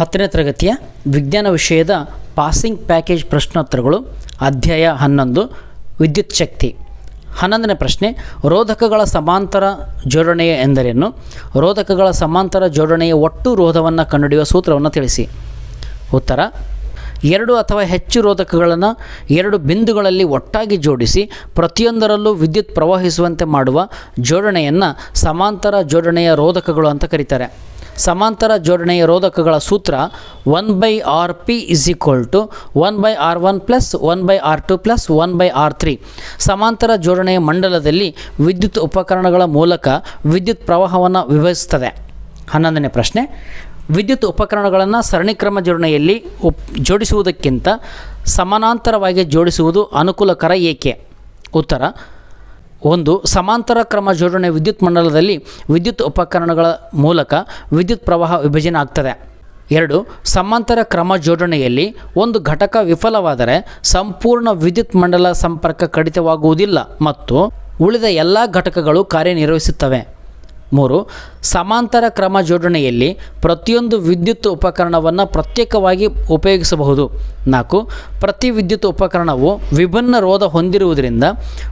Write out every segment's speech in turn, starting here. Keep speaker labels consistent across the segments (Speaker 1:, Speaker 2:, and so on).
Speaker 1: ಹತ್ತನೇ ತರಗತಿಯ ವಿಜ್ಞಾನ ವಿಷಯದ ಪಾಸಿಂಗ್ ಪ್ಯಾಕೇಜ್ ಪ್ರಶ್ನೋತ್ತರಗಳು, ಅಧ್ಯಾಯ ಹನ್ನೊಂದು, ವಿದ್ಯುತ್ ಶಕ್ತಿ. ಹನ್ನೊಂದನೇ ಪ್ರಶ್ನೆ, ರೋಧಕಗಳ ಸಮಾಂತರ ಜೋಡಣೆಯ ಎಂದರೇನು? ರೋಧಕಗಳ ಸಮಾಂತರ ಜೋಡಣೆಯ ಒಟ್ಟು ರೋಧವನ್ನು ಕಂಡುಹಿಡಿಯುವ ಸೂತ್ರವನ್ನು ತಿಳಿಸಿ. ಉತ್ತರ, ಎರಡು ಅಥವಾ ಹೆಚ್ಚು ರೋಧಕಗಳನ್ನು ಎರಡು ಬಿಂದುಗಳಲ್ಲಿ ಒಟ್ಟಾಗಿ ಜೋಡಿಸಿ ಪ್ರತಿಯೊಂದರಲ್ಲೂ ವಿದ್ಯುತ್ ಪ್ರವಹಿಸುವಂತೆ ಮಾಡುವ ಜೋಡಣೆಯನ್ನು ಸಮಾಂತರ ಜೋಡಣೆಯ ರೋಧಕಗಳು ಅಂತ ಕರೀತಾರೆ. ಸಮಾಂತರ ಜೋಡಣೆಯ ರೋಧಕಗಳ ಸೂತ್ರ one by R P is equal to one by R one plus one by R two plus one by R three ಸಮಾಂತರ ಜೋಡಣೆಯ ಮಂಡಲದಲ್ಲಿ ವಿದ್ಯುತ್ ಉಪಕರಣಗಳ ಮೂಲಕ ವಿದ್ಯುತ್ ಪ್ರವಾಹವನ್ನು ವಿಭಜಿಸುತ್ತದೆ ಹನ್ನೊಂದನೇ ಪ್ರಶ್ನೆ. ವಿದ್ಯುತ್ ಉಪಕರಣಗಳನ್ನು ಸರಣಿಕ್ರಮ ಜೋಡಣೆಯಲ್ಲಿ ಉಪ್, ಜೋಡಿಸುವುದಕ್ಕಿಂತ ಸಮಾನಾಂತರವಾಗಿ ಜೋಡಿಸುವುದು ಅನುಕೂಲಕರ ಏಕೆ? ಉತ್ತರ. ಒಂದು ಸಮಾಂತರ ಕ್ರಮ ಜೋಡಣೆ ವಿದ್ಯುತ್ ಮಂಡಲದಲ್ಲಿ ವಿದ್ಯುತ್ ಉಪಕರಣಗಳ ಮೂಲಕ ವಿದ್ಯುತ್ ಪ್ರವಾಹ ವಿಭಜನೆ ಆಗ್ತದೆ. ಎರಡು, ಸಮಾಂತರ ಕ್ರಮ ಜೋಡಣೆಯಲ್ಲಿ ಒಂದು ಘಟಕ ವಿಫಲವಾದರೆ ಸಂಪೂರ್ಣ ವಿದ್ಯುತ್ ಮಂಡಲ ಸಂಪರ್ಕ ಕಡಿತವಾಗುವುದಿಲ್ಲ ಮತ್ತು ಉಳಿದ ಎಲ್ಲ ಘಟಕಗಳು ಕಾರ್ಯನಿರ್ವಹಿಸುತ್ತವೆ. ಮೂರು, ಸಮಾಂತರ ಕ್ರಮ ಜೋಡಣೆಯಲ್ಲಿ ಪ್ರತಿಯೊಂದು ವಿದ್ಯುತ್ ಉಪಕರಣವನ್ನು ಪ್ರತ್ಯೇಕವಾಗಿ ಉಪಯೋಗಿಸಬಹುದು. ನಾಲ್ಕು, ಪ್ರತಿ ವಿದ್ಯುತ್ ಉಪಕರಣವು ವಿಭಿನ್ನ ರೋಧ ಹೊಂದಿರುವುದರಿಂದ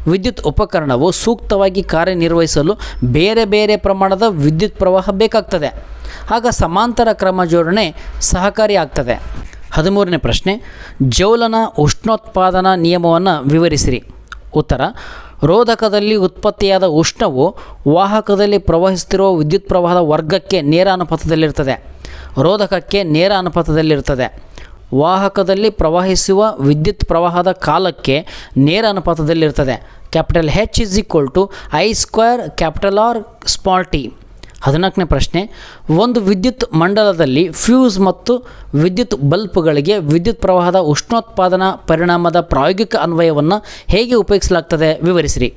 Speaker 1: ವಿದ್ಯುತ್ ಉಪಕರಣವು ಸೂಕ್ತವಾಗಿ ಕಾರ್ಯನಿರ್ವಹಿಸಲು ಬೇರೆ ಬೇರೆ ಪ್ರಮಾಣದ ವಿದ್ಯುತ್ ಪ್ರವಾಹ ಬೇಕಾಗ್ತದೆ. ಆಗ ಸಮಾಂತರ ಕ್ರಮ ಜೋಡಣೆ ಸಹಕಾರಿಯಾಗ್ತದೆ ಹದಿಮೂರನೇ ಪ್ರಶ್ನೆ, ಜೌಲನ ಉಷ್ಣೋತ್ಪಾದನಾ ನಿಯಮವನ್ನು ವಿವರಿಸಿರಿ. ಉತ್ತರ ರೋಧಕದಲ್ಲಿ ಉತ್ಪತ್ತಿಯಾದ ಉಷ್ಣವು ವಾಹಕದಲ್ಲಿ ಪ್ರವಹಿಸುತ್ತಿರುವ ವಿದ್ಯುತ್ ಪ್ರವಾಹದ ವರ್ಗಕ್ಕೆ ನೇರ ಅನುಪಾತದಲ್ಲಿರ್ತದೆ ರೋಧಕಕ್ಕೆ ನೇರ ಅನುಪಾತದಲ್ಲಿರ್ತದೆ ವಾಹಕದಲ್ಲಿ ಪ್ರವಹಿಸುವ ವಿದ್ಯುತ್ ಪ್ರವಾಹದ ಕಾಲಕ್ಕೆ ನೇರ ಅನುಪಾತದಲ್ಲಿರ್ತದೆ capital H is equal to I square capital R small T ಹದಿನಾಲ್ಕನೇ ಪ್ರಶ್ನೆ, ಒಂದು ವಿದ್ಯುತ್ ಮಂಡಲದಲ್ಲಿ ಫ್ಯೂಸ್ ಮತ್ತು ವಿದ್ಯುತ್ ಬಲ್ಬ್ಗಳಿಗೆ ವಿದ್ಯುತ್ ಪ್ರವಾಹದ ಉಷ್ಣೋತ್ಪಾದನಾ ಪರಿಣಾಮದ ಪ್ರಾಯೋಗಿಕ ಅನ್ವಯವನ್ನು ಹೇಗೆ ಉಪಯೋಗಿಸಲಾಗ್ತದೆ ವಿವರಿಸಿರಿ.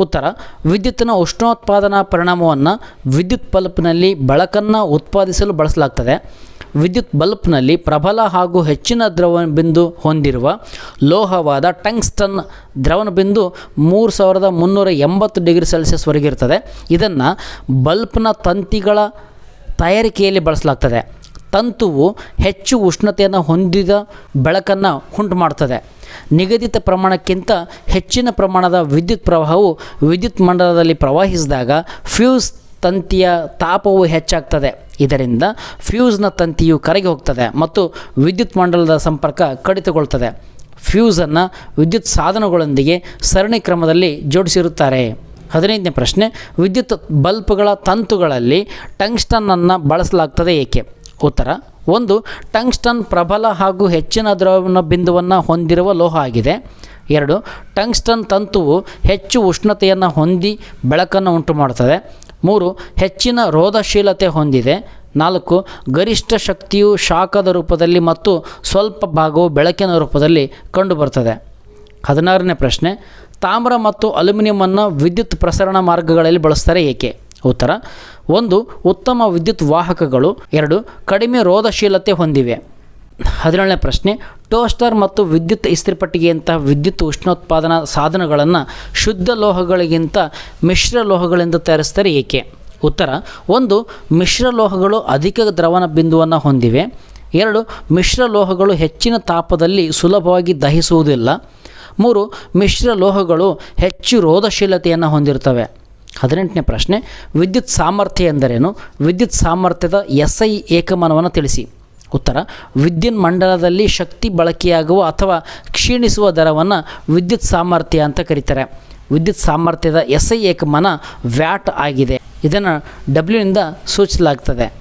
Speaker 1: ಉತ್ತರ, ವಿದ್ಯುತ್ತಿನ ಉಷ್ಣೋತ್ಪಾದನಾ ಪರಿಣಾಮವನ್ನು ವಿದ್ಯುತ್ ಬಲ್ಪ್ನಲ್ಲಿ ಬೆಳಕನ್ನು ಉತ್ಪಾದಿಸಲು ಬಳಸಲಾಗ್ತದೆ. ವಿದ್ಯುತ್ ಬಲ್ಪ್ನಲ್ಲಿ ಪ್ರಬಲ ಹಾಗೂ ಹೆಚ್ಚಿನ ದ್ರವ ಬಿಂದು ಹೊಂದಿರುವ ಲೋಹವಾದ ಟಂಗ್ಸ್ಟನ್ ದ್ರವಣ ಬಿಂದು ಮೂರು ಸಾವಿರದ ಮುನ್ನೂರ ಎಂಬತ್ತು ಡಿಗ್ರಿ ಸೆಲ್ಸಿಯಸ್ವರೆಗಿರ್ತದೆ ಇದನ್ನು ಬಲ್ಪ್ನ ತಂತಿಗಳ ತಯಾರಿಕೆಯಲ್ಲಿ ಬಳಸಲಾಗ್ತದೆ. ತಂತುವು ಹೆಚ್ಚು ಉಷ್ಣತೆಯನ್ನು ಹೊಂದಿದ ಬೆಳಕನ್ನು ಉಂಟು ಮಾಡ್ತದೆ ನಿಗದಿತ ಪ್ರಮಾಣಕ್ಕಿಂತ ಹೆಚ್ಚಿನ ಪ್ರಮಾಣದ ವಿದ್ಯುತ್ ಪ್ರವಾಹವು ವಿದ್ಯುತ್ ಮಂಡಲದಲ್ಲಿ ಪ್ರವಹಿಸಿದಾಗ ಫ್ಯೂಸ್ ತಂತಿಯ ತಾಪವು ಹೆಚ್ಚಾಗ್ತದೆ. ಇದರಿಂದ ಫ್ಯೂಸ್ನ ತಂತಿಯು ಕರಗಿ ಹೋಗ್ತದೆ ಮತ್ತು ವಿದ್ಯುತ್ ಮಂಡಲದ ಸಂಪರ್ಕ ಕಡಿತಗೊಳ್ತದೆ. ಫ್ಯೂಸನ್ನು ವಿದ್ಯುತ್ ಸಾಧನಗಳೊಂದಿಗೆ ಸರಣಿ ಕ್ರಮದಲ್ಲಿ ಜೋಡಿಸಿರುತ್ತಾರೆ. ಹದಿನೈದನೇ ಪ್ರಶ್ನೆ, ವಿದ್ಯುತ್ ಬಲ್ಬ್ಗಳ ತಂತುಗಳಲ್ಲಿ ಟಂಗ್ಸ್ಟನ್ನನ್ನು ಬಳಸಲಾಗ್ತದೆ ಏಕೆ? ಉತ್ತರ. ಒಂದು, ಟಂಗ್ಸ್ಟನ್ ಪ್ರಬಲ ಹಾಗೂ ಹೆಚ್ಚಿನ ದ್ರವಣ ಬಿಂದುವನ್ನು ಹೊಂದಿರುವ ಲೋಹ ಆಗಿದೆ. ಎರಡು, ಟಂಗ್ಸ್ಟನ್ ತಂತುವು ಹೆಚ್ಚು ಉಷ್ಣತೆಯನ್ನು ಹೊಂದಿ ಬೆಳಕನ್ನು ಉಂಟು ಮಾಡುತ್ತದೆ ಮೂರು, ಹೆಚ್ಚಿನ ರೋಧಶೀಲತೆ ಹೊಂದಿದೆ. ನಾಲ್ಕು, ಗರಿಷ್ಠ ಶಕ್ತಿಯು ಶಾಖದ ರೂಪದಲ್ಲಿ ಮತ್ತು ಸ್ವಲ್ಪ ಭಾಗವು ಬೆಳಕಿನ ರೂಪದಲ್ಲಿ ಕಂಡುಬರ್ತದೆ ಹದಿನಾರನೇ ಪ್ರಶ್ನೆ, ತಾಮ್ರ ಮತ್ತು ಅಲ್ಯೂಮಿನಿಯಮನ್ನು ವಿದ್ಯುತ್ ಪ್ರಸರಣ ಮಾರ್ಗಗಳಲ್ಲಿ ಬಳಸ್ತಾರೆ ಏಕೆ? ಉತ್ತರ. ಒಂದು, ಉತ್ತಮ ವಿದ್ಯುತ್ ವಾಹಕಗಳು. ಎರಡು, ಕಡಿಮೆ ರೋಧಶೀಲತೆ ಹೊಂದಿವೆ. ಹದಿನೇಳನೇ ಪ್ರಶ್ನೆ. ಟೋಸ್ಟರ್ ಮತ್ತು ವಿದ್ಯುತ್ ಇಸ್ತ್ರಿಪಟ್ಟಿಗೆಯಂತಹ ವಿದ್ಯುತ್ ಉಷ್ಣೋತ್ಪಾದನಾ ಸಾಧನಗಳನ್ನು ಶುದ್ಧ ಲೋಹಗಳಿಗಿಂತ ಮಿಶ್ರ ಲೋಹಗಳಿಂದ ತಯಾರಿಸ್ತಾರೆ ಏಕೆ? ಉತ್ತರ. ಒಂದು, ಮಿಶ್ರ ಲೋಹಗಳು ಅಧಿಕ ದ್ರವಣ ಬಿಂದುವನ್ನು ಹೊಂದಿವೆ. ಎರಡು, ಮಿಶ್ರ ಲೋಹಗಳು ಹೆಚ್ಚಿನ ತಾಪದಲ್ಲಿ ಸುಲಭವಾಗಿ ದಹಿಸುವುದಿಲ್ಲ. ಮೂರು, ಮಿಶ್ರ ಲೋಹಗಳು ಹೆಚ್ಚು ರೋಧಶೀಲತೆಯನ್ನು ಹೊಂದಿರ್ತವೆ ಹದಿನೆಂಟನೇ ಪ್ರಶ್ನೆ, ವಿದ್ಯುತ್ ಸಾಮರ್ಥ್ಯ ಎಂದರೇನು? ವಿದ್ಯುತ್ ಸಾಮರ್ಥ್ಯದ ಎಸ್ ಐ ಏಕಮಾನವನ್ನು ತಿಳಿಸಿ. ಉತ್ತರ, ವಿದ್ಯುನ್ ಮಂಡಲದಲ್ಲಿ ಶಕ್ತಿ ಬಳಕೆಯಾಗುವ ಅಥವಾ ಕ್ಷೀಣಿಸುವ ದರವನ್ನು ವಿದ್ಯುತ್ ಸಾಮರ್ಥ್ಯ ಅಂತ ಕರೀತಾರೆ. ವಿದ್ಯುತ್ ಸಾಮರ್ಥ್ಯದ ಎಸ್ ಐ ಏಕಮಾನ ವ್ಯಾಟ್ ಆಗಿದೆ. ಇದನ್ನು ಡಬ್ಲ್ಯೂನಿಂದ ಸೂಚಿಸಲಾಗ್ತದೆ.